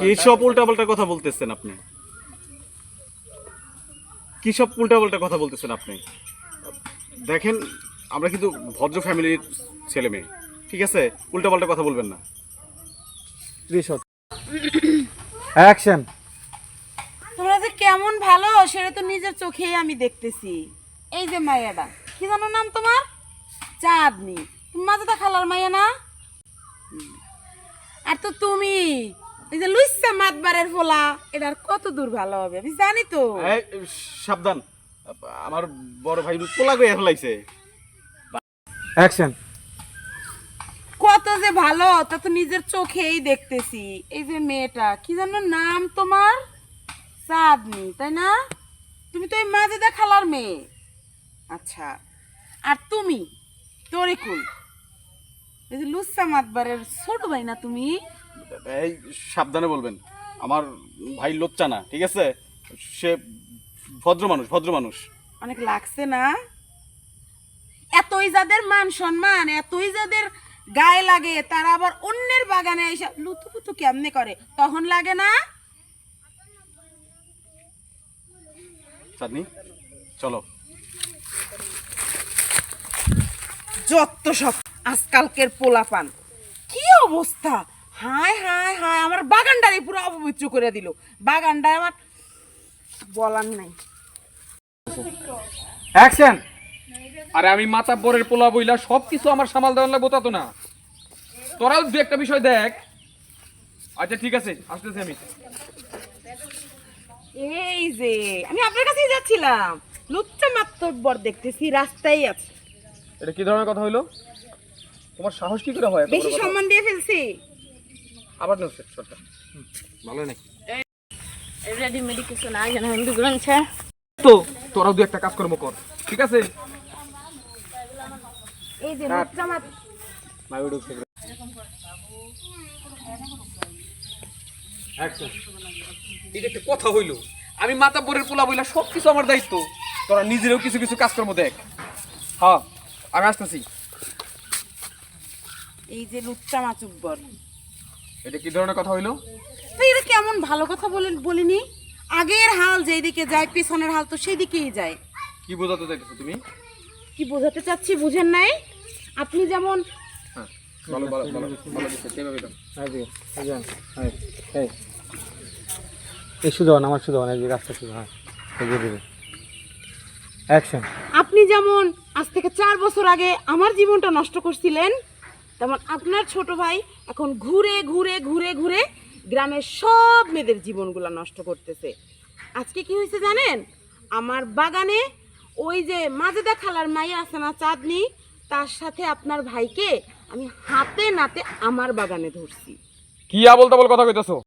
কি সব উল্টাপাল্টা কথা বলতেছেন আপনি। কি সব উল্টাপাল্টা কথা বলতেছেন আপনি। দেখেন আমরা কিন্তু ভদ্র ফ্যামিলির ছেলে মেয়ে ঠিক আছে? উল্টাপাল্টা কথা বলবেন না। অ্যাকশন তোমরা যে কেমন ভালো সেটা তো নিজের চোখেই আমি দেখতেছি। এই যে মাইয়াটা কি জানো নাম তোমার? চাঁদনি। তুমি মাঝে খালার মাইয়া না? আর তো তুমি? এই যে লুইসা মাতবারের ফোলা এটার কত দূর ভালো হবে? আমি জানি তো। এই, সাবধান। আমার বড় ভাই পোলা গিয়ে ফেলাইছে। অ্যাকশন কত যে ভালো তা তো নিজের চোখেই দেখতেছি। এই যে মেয়েটা কি জানো নাম তোমার? চাঁদনি তাই না? তুমি তো এই মাজেদা খালার মেয়ে। আচ্ছা আর তুমি? তরিকুল। এই যে লুচ্চা মাতবারের ছোট ভাই না তুমি? এই সাবধানে বলবেন। আমার ভাই লোচ্চা না ঠিক আছে? সে ভদ্র মানুষ ভদ্র মানুষ। অনেক লাগছে না? এতই যাদের মান সম্মান এতই যাদের গায়ে লাগে তারা আবার অন্যের বাগানে এসে লুতুপুতু কেমনে করে? তখন লাগে না? চাঁদনি চলো। যত সব আজকালকের পোলাপান কি অবস্থা? হায় হায় হায় আমার বাগানটারে পুরো অপবিত্র করে দিল। বাগানটা আমার বলার নাই। অ্যাকশন আরে আমি মাথা বরের পোলা বইলা সব কিছু আমার সামাল দেওয়ার লাগবো তা তো না। তোরাও দু একটা বিষয় দেখ। আচ্ছা ঠিক আছে আসতেছি আমি। এই যে আমি আপনার কাছেই যাচ্ছিলাম। লুচ্চা মাত্র বর দেখতেছি রাস্তায় আছে। এটা কি ধরনের কথা হইল? তোমার সাহস কি করে হয় বেশি সম্মান দিয়ে ফেলছি। আবার ভালো নাকি? রেডিমেড কিছু না যেন হিন্দু গ্রন্থে। তো তোরাও দু একটা কাজকর্ম কর ঠিক আছে? এই যে মাত এটা একটা কথা হইল। আমি মাথা বরের পোলা বইলা সব কিছু আমার দায়িত্ব। তোরা নিজেরও কিছু কিছু কাজকর্ম দেখ। হ্যাঁ আমি আসতেছি। এই যে লুচ্চা মাচুক বর। এটা কি ধরনের কথা হইল? তো এটা কেমন ভালো কথা বলেন বলিনি? আগের হাল যেদিকে যায় পিছনের হাল তো সেই দিকেই যায়। কি বোঝাতে চাইতেছো তুমি? কি বোঝাতে চাচ্ছি বুঝেন নাই? আপনি যেমন হ্যাঁ ভালো ভালো ভালো ভালো সেভাবে দাও। এই শুধু আমার এই রাস্তা হ্যাঁ এগিয়ে দেবে অ্যাকশন আপনি যেমন আজ থেকে চার বছর আগে আমার জীবনটা নষ্ট করছিলেন তেমন আপনার ছোট ভাই এখন ঘুরে ঘুরে ঘুরে ঘুরে গ্রামের সব মেয়েদের জীবনগুলো নষ্ট করতেছে। আজকে কি হয়েছে জানেন? আমার বাগানে ওই যে মাজেদা খালার মাই আছে না, চাঁদনি, তার সাথে আপনার ভাইকে আমি হাতে নাতে আমার বাগানে ধরছি। কি আবল তাবল কথা কইতেছো?